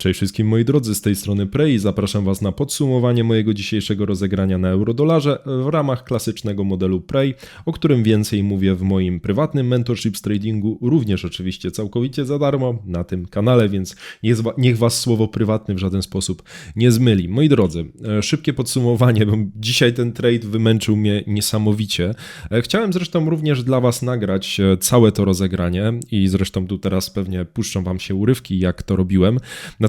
Cześć wszystkim moi drodzy, z tej strony Prey zapraszam Was na podsumowanie mojego dzisiejszego rozegrania na eurodolarze w ramach klasycznego modelu Prey, o którym więcej mówię w moim prywatnym mentorship tradingu, również oczywiście całkowicie za darmo na tym kanale, więc niech Was słowo prywatny w żaden sposób nie zmyli. Moi drodzy, e, szybkie podsumowanie, bo dzisiaj ten trade wymęczył mnie niesamowicie. E, chciałem zresztą również dla Was nagrać e, całe to rozegranie i zresztą tu teraz pewnie puszczą Wam się urywki, jak to robiłem.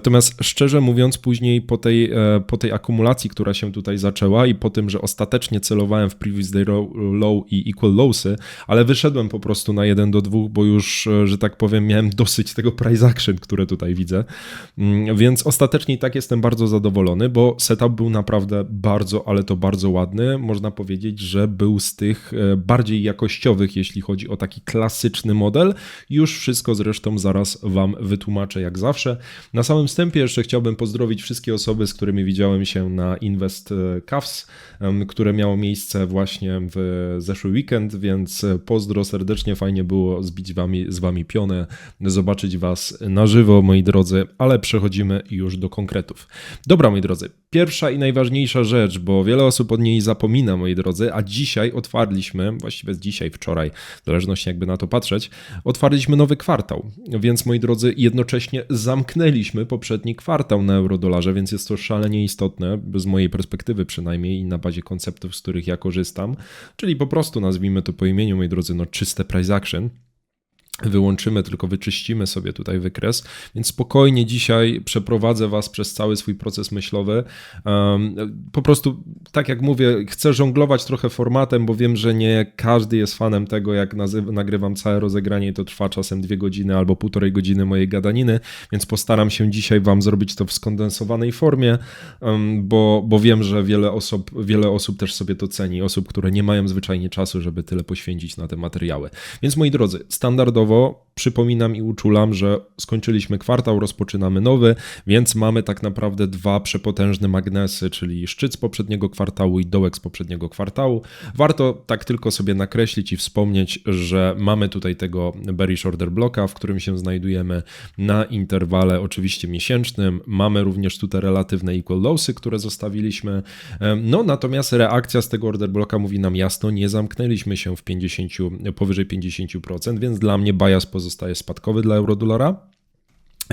Natomiast szczerze mówiąc, później po tej, e, po tej akumulacji, która się tutaj zaczęła i po tym, że ostatecznie celowałem w previous day low i equal lowsy, ale wyszedłem po prostu na 1 do 2, bo już, e, że tak powiem, miałem dosyć tego price action, które tutaj widzę. Mm, więc ostatecznie i tak jestem bardzo zadowolony, bo setup był naprawdę bardzo, ale to bardzo ładny. Można powiedzieć, że był z tych e, bardziej jakościowych, jeśli chodzi o taki klasyczny model. Już wszystko zresztą zaraz Wam wytłumaczę, jak zawsze. Na samym wstępie jeszcze chciałbym pozdrowić wszystkie osoby, z którymi widziałem się na Invest Cavs, które miało miejsce właśnie w zeszły weekend, więc pozdro serdecznie, fajnie było zbić wami, z Wami pionę, zobaczyć Was na żywo, moi drodzy, ale przechodzimy już do konkretów. Dobra, moi drodzy, pierwsza i najważniejsza rzecz, bo wiele osób od niej zapomina, moi drodzy, a dzisiaj otwarliśmy, właściwie dzisiaj, wczoraj, w zależności jakby na to patrzeć, otwarliśmy nowy kwartał, więc moi drodzy, jednocześnie zamknęliśmy poprzedni kwartał na eurodolarze, więc jest to szalenie istotne, z mojej perspektywy przynajmniej i na bazie konceptów, z których ja korzystam, czyli po prostu nazwijmy to po imieniu, moi drodzy, no czyste price action wyłączymy, tylko wyczyścimy sobie tutaj wykres, więc spokojnie dzisiaj przeprowadzę Was przez cały swój proces myślowy. Po prostu, tak jak mówię, chcę żonglować trochę formatem, bo wiem, że nie każdy jest fanem tego, jak nagrywam całe rozegranie i to trwa czasem dwie godziny albo półtorej godziny mojej gadaniny, więc postaram się dzisiaj Wam zrobić to w skondensowanej formie, bo, bo wiem, że wiele osób, wiele osób też sobie to ceni, osób, które nie mają zwyczajnie czasu, żeby tyle poświęcić na te materiały. Więc moi drodzy, standardowo przypominam i uczulam, że skończyliśmy kwartał, rozpoczynamy nowy, więc mamy tak naprawdę dwa przepotężne magnesy, czyli szczyt z poprzedniego kwartału i dołek z poprzedniego kwartału. Warto tak tylko sobie nakreślić i wspomnieć, że mamy tutaj tego bearish order blocka, w którym się znajdujemy na interwale oczywiście miesięcznym. Mamy również tutaj relatywne equal lowsy, które zostawiliśmy. No natomiast reakcja z tego order blocka mówi nam jasno, nie zamknęliśmy się w 50, powyżej 50%, więc dla mnie bias pozostaje spadkowy dla eurodolara.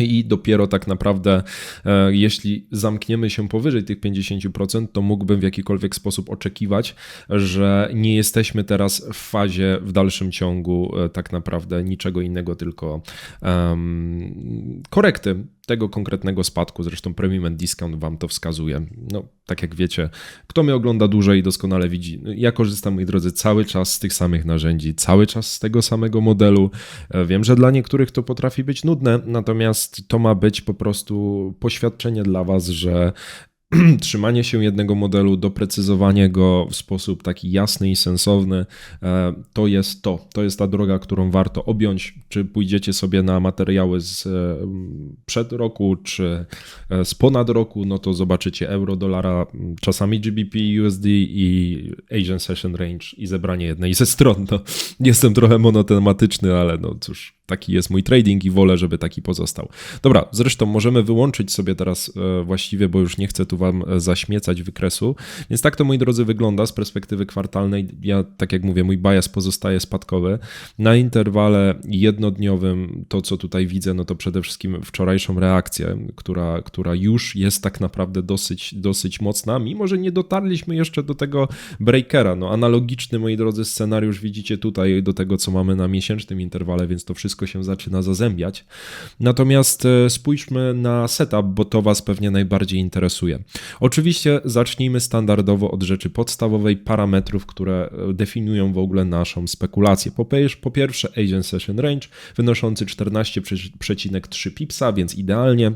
I dopiero tak naprawdę, e, jeśli zamkniemy się powyżej tych 50%, to mógłbym w jakikolwiek sposób oczekiwać, że nie jesteśmy teraz w fazie w dalszym ciągu e, tak naprawdę niczego innego, tylko um, korekty tego konkretnego spadku. Zresztą Premium and Discount Wam to wskazuje. No, tak jak wiecie, kto mnie ogląda dłużej doskonale widzi. No, ja korzystam, moi drodzy, cały czas z tych samych narzędzi, cały czas z tego samego modelu. E, wiem, że dla niektórych to potrafi być nudne, natomiast to ma być po prostu poświadczenie dla Was, że trzymanie się jednego modelu, doprecyzowanie go w sposób taki jasny i sensowny, e, to jest to. To jest ta droga, którą warto objąć. Czy pójdziecie sobie na materiały z e, przed roku, czy e, z ponad roku, no to zobaczycie euro, dolara, czasami GBP, USD i Asian Session Range i zebranie jednej ze stron. No, jestem trochę monotematyczny, ale no cóż, taki jest mój trading i wolę, żeby taki pozostał. Dobra, zresztą możemy wyłączyć sobie teraz e, właściwie, bo już nie chcę tu Wam e, zaśmiecać wykresu. Więc tak to, moi drodzy, wygląda z perspektywy kwartalnej. Ja, tak jak mówię, mój bias pozostaje spadkowy. Na interwale jednodniowym to, co tutaj widzę, no to przede wszystkim wczorajszą reakcję, która, która już jest tak naprawdę dosyć, dosyć mocna, mimo że nie dotarliśmy jeszcze do tego breakera. No analogiczny, moi drodzy, scenariusz widzicie tutaj do tego, co mamy na miesięcznym interwale, więc to wszystko wszystko się zaczyna zazębiać. Natomiast e, spójrzmy na setup, bo to Was pewnie najbardziej interesuje. Oczywiście zacznijmy standardowo od rzeczy podstawowej, parametrów, które e, definiują w ogóle naszą spekulację. Po pierwsze, Agent Session Range wynoszący 14,3 pipsa, więc idealnie.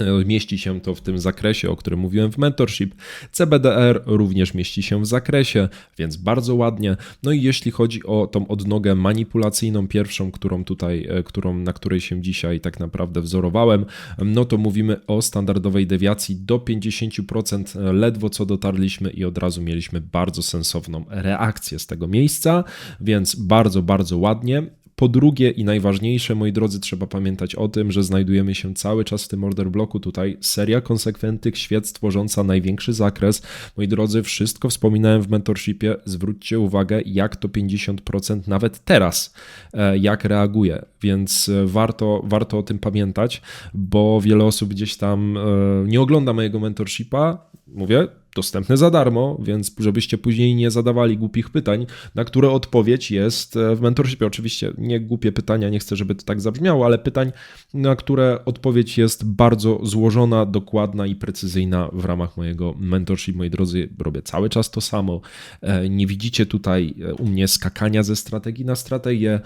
E, mieści się to w tym zakresie, o którym mówiłem w mentorship. CBDR również mieści się w zakresie, więc bardzo ładnie. No i jeśli chodzi o tą odnogę manipulacyjną, pierwszą, którą tutaj, e, którą, na której się dzisiaj tak naprawdę wzorowałem, no to mówimy o standardowej dewiacji do 50%, e, ledwo co dotarliśmy i od razu mieliśmy bardzo sensowną reakcję z tego miejsca, więc bardzo, bardzo ładnie. Po drugie i najważniejsze, moi drodzy, trzeba pamiętać o tym, że znajdujemy się cały czas w tym order bloku. Tutaj seria konsekwentnych świec tworząca największy zakres. Moi drodzy, wszystko wspominałem w mentorshipie. Zwróćcie uwagę, jak to 50% nawet teraz, e, jak reaguje. Więc e, warto, warto o tym pamiętać, bo wiele osób gdzieś tam e, nie ogląda mojego mentorshipa. Mówię, dostępne za darmo, więc żebyście później nie zadawali głupich pytań, na które odpowiedź jest e, w mentorshipie. Oczywiście nie głupie pytania, nie chcę, żeby to tak zabrzmiało, ale pytań, na które odpowiedź jest bardzo złożona, dokładna i precyzyjna w ramach mojego mentorship. Moi drodzy, robię cały czas to samo. E, nie widzicie tutaj e, u mnie skakania ze strategii na strategię.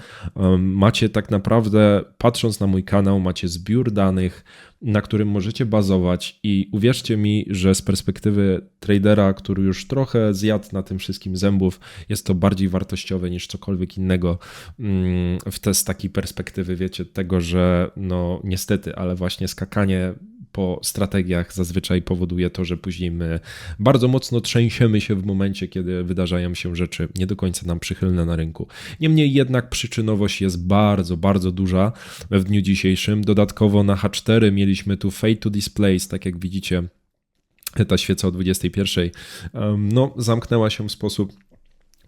Macie tak naprawdę, patrząc na mój kanał, macie zbiór danych, na którym możecie bazować i uwierzcie mi, że z perspektywy tradera, który już trochę zjadł na tym wszystkim zębów, jest to bardziej wartościowe niż cokolwiek innego mm, w te z takiej perspektywy, wiecie, tego, że no niestety, ale właśnie skakanie po strategiach zazwyczaj powoduje to, że później my bardzo mocno trzęsiemy się w momencie, kiedy wydarzają się rzeczy nie do końca nam przychylne na rynku. Niemniej jednak przyczynowość jest bardzo, bardzo duża w dniu dzisiejszym. Dodatkowo na H4 mieliśmy tu Fade to Displays, tak jak widzicie, ta świeca o 21, no, zamknęła się w sposób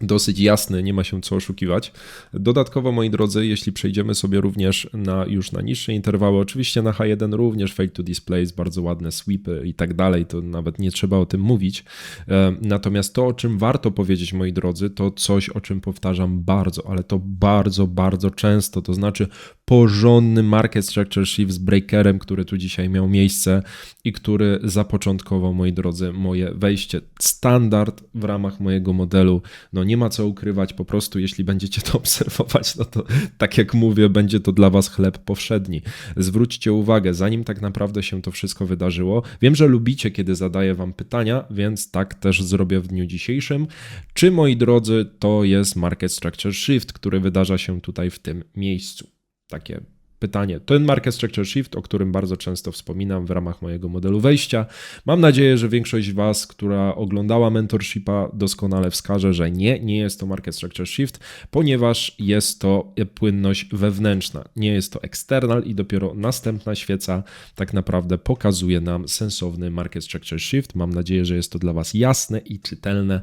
dosyć jasny, nie ma się co oszukiwać. Dodatkowo, moi drodzy, jeśli przejdziemy sobie również na już na niższe interwały, oczywiście na H1 również fade to displays, bardzo ładne sweepy i tak dalej, to nawet nie trzeba o tym mówić. E, natomiast to, o czym warto powiedzieć, moi drodzy, to coś, o czym powtarzam bardzo, ale to bardzo, bardzo często, to znaczy porządny market structure shift z breakerem, który tu dzisiaj miał miejsce i który zapoczątkował, moi drodzy, moje wejście. Standard w ramach mojego modelu, no nie ma co ukrywać, po prostu jeśli będziecie to obserwować, no to tak jak mówię, będzie to dla Was chleb powszedni. Zwróćcie uwagę, zanim tak naprawdę się to wszystko wydarzyło, wiem, że lubicie, kiedy zadaję Wam pytania, więc tak też zrobię w dniu dzisiejszym. Czy, moi drodzy, to jest market structure shift, który wydarza się tutaj w tym miejscu? Takie pytanie. Ten Market Structure Shift, o którym bardzo często wspominam w ramach mojego modelu wejścia. Mam nadzieję, że większość Was, która oglądała mentorshipa, doskonale wskaże, że nie, nie jest to Market Structure Shift, ponieważ jest to płynność wewnętrzna. Nie jest to external i dopiero następna świeca tak naprawdę pokazuje nam sensowny Market Structure Shift. Mam nadzieję, że jest to dla Was jasne i czytelne.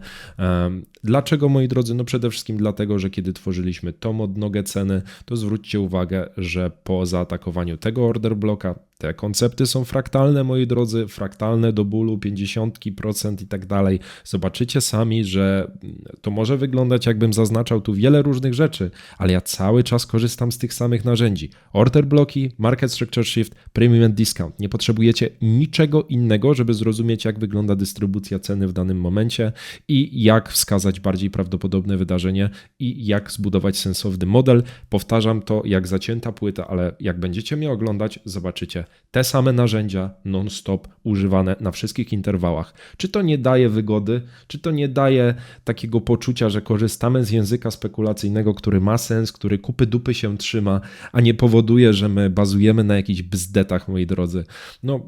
Dlaczego, moi drodzy? No przede wszystkim dlatego, że kiedy tworzyliśmy tą odnogę ceny, to zwróćcie uwagę, że po zaatakowaniu tego order bloka te koncepty są fraktalne, moi drodzy, fraktalne do bólu, 50% i tak dalej. Zobaczycie sami, że to może wyglądać, jakbym zaznaczał tu wiele różnych rzeczy, ale ja cały czas korzystam z tych samych narzędzi. Order bloki, market structure shift, premium and discount. Nie potrzebujecie niczego innego, żeby zrozumieć, jak wygląda dystrybucja ceny w danym momencie i jak wskazać bardziej prawdopodobne wydarzenie i jak zbudować sensowny model. Powtarzam to jak zacięta płyta, ale jak będziecie mnie oglądać, zobaczycie te same narzędzia non-stop używane na wszystkich interwałach. Czy to nie daje wygody, czy to nie daje takiego poczucia, że korzystamy z języka spekulacyjnego, który ma sens, który kupy dupy się trzyma, a nie powoduje, że my bazujemy na jakichś bzdetach, moi drodzy. No,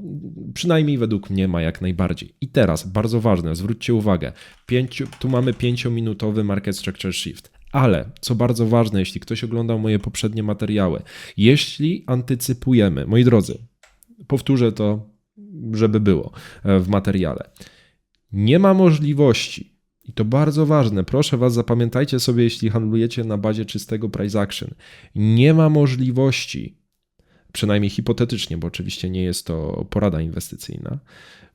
przynajmniej według mnie ma jak najbardziej. I teraz, bardzo ważne, zwróćcie uwagę, pięciu, tu mamy pięciominutowy market structure shift. Ale, co bardzo ważne, jeśli ktoś oglądał moje poprzednie materiały, jeśli antycypujemy, moi drodzy, powtórzę to, żeby było e, w materiale. Nie ma możliwości, i to bardzo ważne, proszę Was, zapamiętajcie sobie, jeśli handlujecie na bazie czystego price action, nie ma możliwości, przynajmniej hipotetycznie, bo oczywiście nie jest to porada inwestycyjna,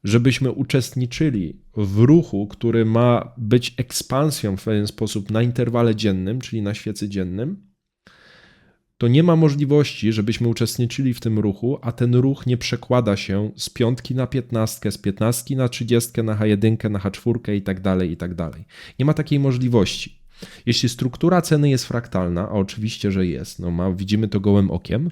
żebyśmy uczestniczyli w ruchu, który ma być ekspansją w pewien sposób na interwale dziennym, czyli na świecy dziennym, to nie ma możliwości, żebyśmy uczestniczyli w tym ruchu, a ten ruch nie przekłada się z piątki na piętnastkę, z piętnastki na trzydziestkę, na H1, na H4 i tak dalej, i tak dalej. Nie ma takiej możliwości. Jeśli struktura ceny jest fraktalna, a oczywiście, że jest, no ma, widzimy to gołym okiem,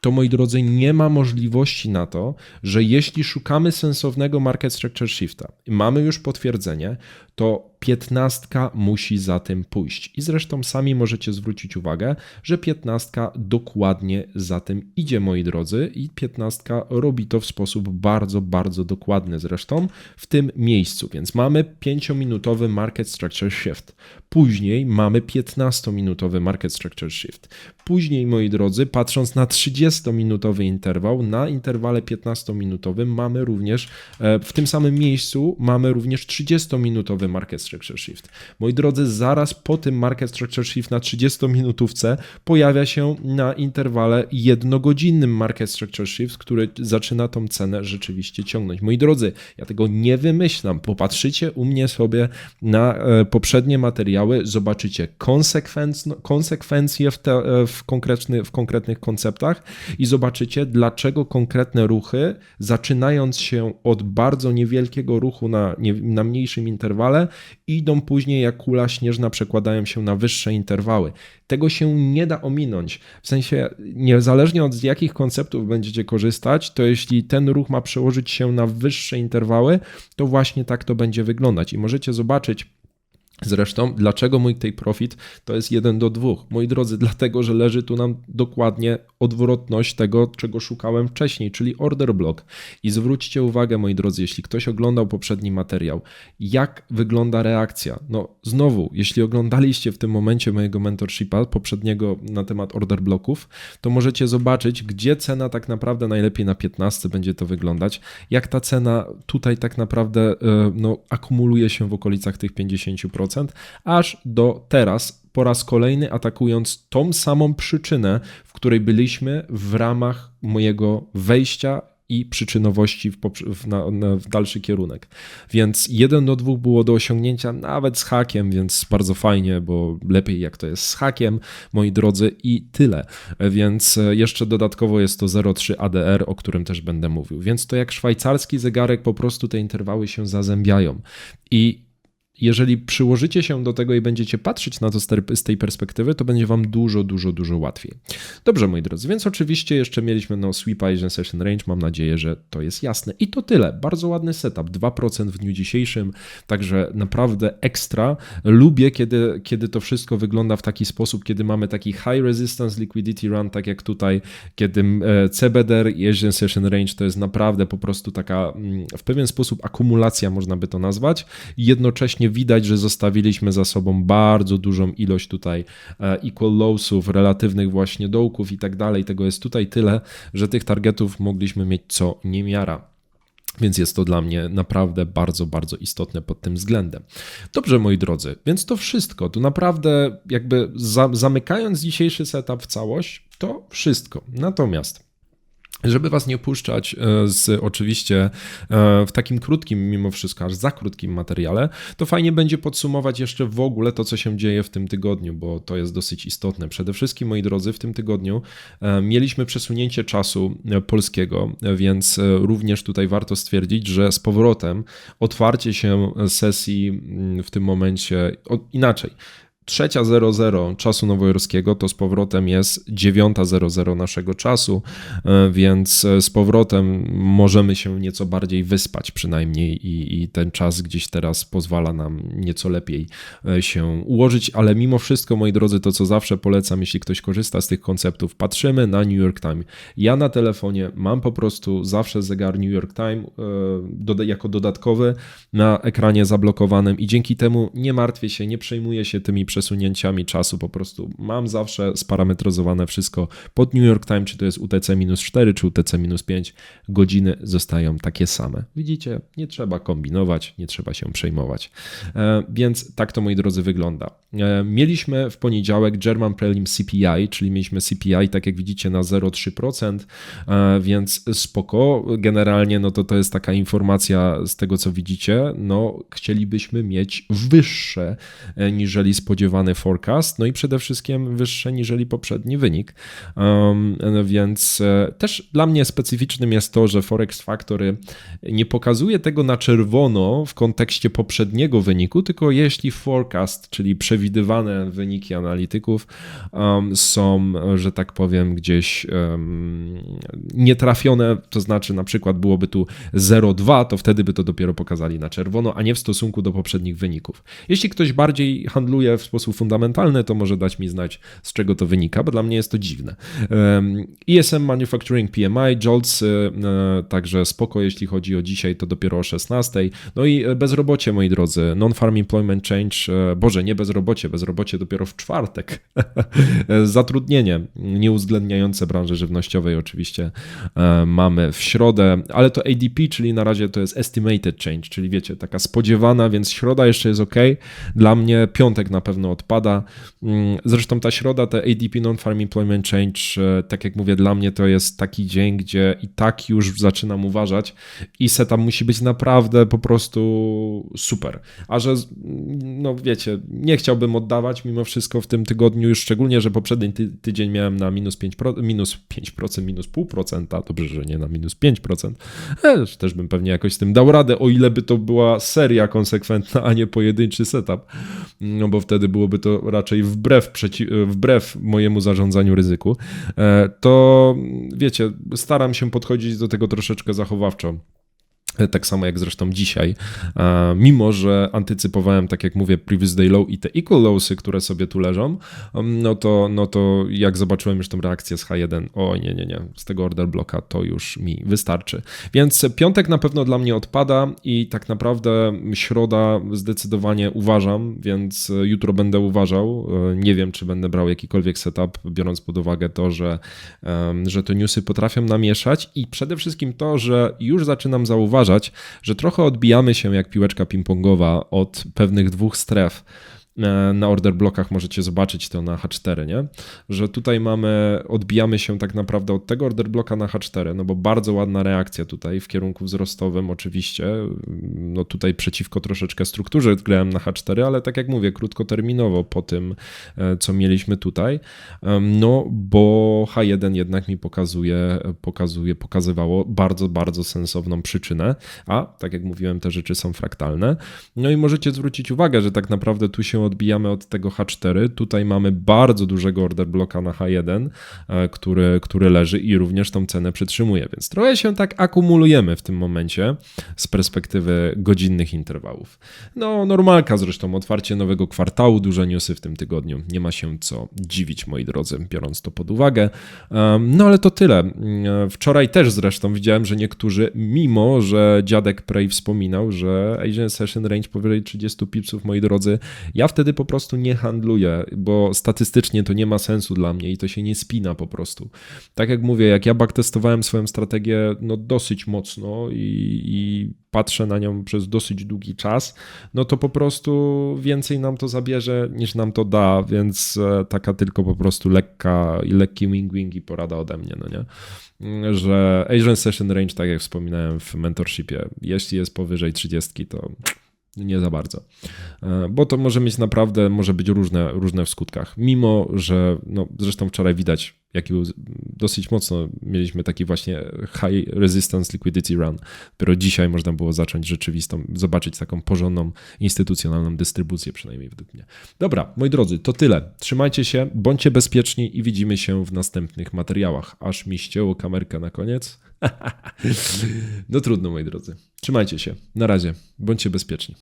to moi drodzy, nie ma możliwości na to, że jeśli szukamy sensownego market structure shifta i mamy już potwierdzenie, to Piętnastka musi za tym pójść. I zresztą sami możecie zwrócić uwagę, że piętnastka dokładnie za tym idzie, moi drodzy, i piętnastka robi to w sposób bardzo, bardzo dokładny zresztą w tym miejscu. Więc mamy 5-minutowy market structure shift. Później mamy 15-minutowy market structure shift. Później, moi drodzy, patrząc na 30-minutowy interwał, na interwale 15-minutowym mamy również e, w tym samym miejscu mamy również 30-minutowy market structure shift. Moi drodzy, zaraz po tym market structure shift na 30-minutówce pojawia się na interwale jednogodzinnym market structure shift, który zaczyna tą cenę rzeczywiście ciągnąć. Moi drodzy, ja tego nie wymyślam. Popatrzycie u mnie sobie na e, poprzednie materiały, zobaczycie konsekwencje w, te, e, w, konkretny, w konkretnych konceptach i zobaczycie, dlaczego konkretne ruchy, zaczynając się od bardzo niewielkiego ruchu na, na mniejszym interwale, idą później jak kula śnieżna, przekładają się na wyższe interwały. Tego się nie da ominąć. W sensie, niezależnie od jakich konceptów będziecie korzystać, to jeśli ten ruch ma przełożyć się na wyższe interwały, to właśnie tak to będzie wyglądać. I możecie zobaczyć, Zresztą, dlaczego mój take profit to jest 1 do 2? Moi drodzy, dlatego, że leży tu nam dokładnie odwrotność tego, czego szukałem wcześniej, czyli order block. I zwróćcie uwagę, moi drodzy, jeśli ktoś oglądał poprzedni materiał, jak wygląda reakcja. No, znowu, jeśli oglądaliście w tym momencie mojego mentorshipa poprzedniego na temat order blocków, to możecie zobaczyć, gdzie cena tak naprawdę najlepiej na 15 będzie to wyglądać, jak ta cena tutaj tak naprawdę e, no, akumuluje się w okolicach tych 50% aż do teraz, po raz kolejny atakując tą samą przyczynę, w której byliśmy w ramach mojego wejścia i przyczynowości w, w, na, na, w, dalszy kierunek. Więc jeden do dwóch było do osiągnięcia nawet z hakiem, więc bardzo fajnie, bo lepiej jak to jest z hakiem, moi drodzy, i tyle. Więc e, jeszcze dodatkowo jest to 0,3 ADR, o którym też będę mówił. Więc to jak szwajcarski zegarek, po prostu te interwały się zazębiają. I jeżeli przyłożycie się do tego i będziecie patrzeć na to z tej perspektywy, to będzie Wam dużo, dużo, dużo łatwiej. Dobrze, moi drodzy, więc oczywiście jeszcze mieliśmy no Sweep Asian Session Range, mam nadzieję, że to jest jasne. I to tyle. Bardzo ładny setup, 2% w dniu dzisiejszym, także naprawdę ekstra. Lubię, kiedy, kiedy to wszystko wygląda w taki sposób, kiedy mamy taki high resistance liquidity run, tak jak tutaj, kiedy e, CBDR i Asian Session Range to jest naprawdę po prostu taka w pewien sposób akumulacja, można by to nazwać, i jednocześnie właśnie widać, że zostawiliśmy za sobą bardzo dużą ilość tutaj e, equal lowsów, relatywnych właśnie dołków i tak dalej. Tego jest tutaj tyle, że tych targetów mogliśmy mieć co niemiara. Więc jest to dla mnie naprawdę bardzo, bardzo istotne pod tym względem. Dobrze, moi drodzy, więc to wszystko. Tu naprawdę, jakby zamykając dzisiejszy setup w całość, to wszystko. Natomiast żeby was nie puszczać e, z oczywiście e, w takim krótkim, mimo wszystko, aż za krótkim materiale, to fajnie będzie podsumować jeszcze w ogóle to, co się dzieje w tym tygodniu, bo to jest dosyć istotne. Przede wszystkim, moi drodzy, w tym tygodniu e, mieliśmy przesunięcie czasu polskiego, więc również tutaj warto stwierdzić, że z powrotem otwarcie się sesji mm, w tym momencie inaczej. Trzecia 00 czasu nowojorskiego to z powrotem jest 9.00 naszego czasu, e, więc e, z powrotem możemy się nieco bardziej wyspać przynajmniej i, i, ten czas gdzieś teraz pozwala nam nieco lepiej e, się ułożyć, ale mimo wszystko, moi drodzy, to co zawsze polecam, jeśli ktoś korzysta z tych konceptów, patrzymy na New York Time. Ja na telefonie mam po prostu zawsze zegar New York Time jako dodatkowy na ekranie zablokowanym i dzięki temu nie martwię się, nie przejmuję się tymi przesunięciami czasu po prostu mam zawsze sparametryzowane wszystko pod New York Time, czy to jest UTC-4 czy UTC-5, godziny zostają takie same. Widzicie, nie trzeba kombinować, nie trzeba się przejmować. E, więc tak to moi drodzy wygląda. E, mieliśmy w poniedziałek German Prelim CPI, czyli mieliśmy CPI, tak jak widzicie, na 0,3%, e, więc spoko. Generalnie no to to jest taka informacja z tego, co widzicie, no chcielibyśmy mieć wyższe niżeli spodziewaliśmy spodziewany forecast, no i przede wszystkim wyższe niżeli poprzedni wynik. Um, więc e, też dla mnie specyficznym jest to, że Forex Factory nie pokazuje tego na czerwono w kontekście poprzedniego wyniku, tylko jeśli forecast, czyli przewidywane wyniki analityków um, są, że tak powiem, gdzieś nietrafione, to znaczy na przykład byłoby tu 0,2, to wtedy by to dopiero pokazali na czerwono, a nie w stosunku do poprzednich wyników. Jeśli ktoś bardziej handluje w sposób fundamentalny, to może dać mi znać, z czego to wynika, bo dla mnie jest to dziwne. ESM Manufacturing PMI, JOLTS, e, także spoko, jeśli chodzi o dzisiaj, to dopiero o 16. No i bezrobocie, moi drodzy, non-farm employment change, e, boże, nie bezrobocie, bezrobocie dopiero w czwartek. Zatrudnienie nieuwzględniające branży żywnościowej oczywiście e, mamy w środę, ale to ADP, czyli na razie to jest estimated change, czyli wiecie, taka spodziewana, więc środa jeszcze jest ok. Dla mnie piątek na pewno odpada. Mm, zresztą ta środa, te ADP Non-Farm Employment Change, e, tak jak mówię, dla mnie to jest taki dzień, gdzie i tak już zaczynam uważać i setup musi być naprawdę po prostu super. A że, no wiecie, nie chciałbym oddawać mimo wszystko w tym tygodniu, już szczególnie, że poprzedni ty tydzień miałem na minus 5%, minus 5%, minus pół procenta, dobrze, że nie na minus 5%, też, też bym pewnie jakoś z tym dał radę, o ile by to była seria konsekwentna, a nie pojedynczy setup, no bo wtedy byłoby to raczej wbrew, wbrew mojemu zarządzaniu ryzyku, e, to wiecie, staram się podchodzić do tego troszeczkę zachowawczo. Tak samo jak zresztą dzisiaj, mimo że antycypowałem, tak jak mówię, previous day low i te equal lowsy, które sobie tu leżą, um, no to, no to jak zobaczyłem już tą reakcję z H1, o nie, nie, nie, z tego order bloka to już mi wystarczy. Więc piątek na pewno dla mnie odpada i tak naprawdę środa zdecydowanie uważam, więc jutro będę uważał. Nie wiem, czy będę brał jakikolwiek setup, biorąc pod uwagę to, że, że te newsy potrafią namieszać i przede wszystkim to, że już zaczynam zauważyć, zauważać, że trochę odbijamy się jak piłeczka ping-pongowa od pewnych dwóch stref. Na order blokach możecie zobaczyć to na H4, nie? Że tutaj mamy, odbijamy się tak naprawdę od tego order bloka na H4, no bo bardzo ładna reakcja tutaj w kierunku wzrostowym oczywiście, no tutaj przeciwko troszeczkę strukturze grałem na H4, ale tak jak mówię, krótkoterminowo po tym, e, co mieliśmy tutaj, no bo H1 jednak mi pokazuje, pokazuje, pokazywało bardzo, bardzo sensowną przyczynę, a tak jak mówiłem, te rzeczy są fraktalne, no i możecie zwrócić uwagę, że tak naprawdę tu się odbijamy od tego H4. Tutaj mamy bardzo dużego order bloka na H1, e, który, który leży i również tą cenę przytrzymuje, więc trochę się tak akumulujemy w tym momencie z perspektywy godzinnych interwałów. No, normalka zresztą, otwarcie nowego kwartału, duże newsy w tym tygodniu. Nie ma się co dziwić, moi drodzy, biorąc to pod uwagę. No, ale to tyle. Mm, wczoraj też zresztą widziałem, że niektórzy, mimo że dziadek Prey wspominał, że Asian Session Range powyżej 30 pipsów, moi drodzy, ja w wtedy po prostu nie handluję, bo statystycznie to nie ma sensu dla mnie i to się nie spina po prostu. Tak jak mówię, jak ja backtestowałem swoją strategię no dosyć mocno i, i patrzę na nią przez dosyć długi czas, no to po prostu więcej nam to zabierze niż nam to da, więc e, taka tylko po prostu lekka i lekki wing-wing i porada ode mnie, no nie? Że Asian Session Range, tak jak wspominałem w mentorshipie, jeśli jest powyżej 30, to nie za bardzo. E, bo to może mieć naprawdę, może być różne, różne w skutkach. Mimo, że no, zresztą wczoraj widać, jaki dosyć mocno mieliśmy taki właśnie high resistance liquidity run. Dopiero dzisiaj można było zacząć rzeczywistą, zobaczyć taką porządną, instytucjonalną dystrybucję, przynajmniej według mnie. Dobra, moi drodzy, to tyle. Trzymajcie się, bądźcie bezpieczni i widzimy się w następnych materiałach. Aż mi ścięło kamerkę na koniec. no trudno, moi drodzy. Trzymajcie się. Na razie. Bądźcie bezpieczni.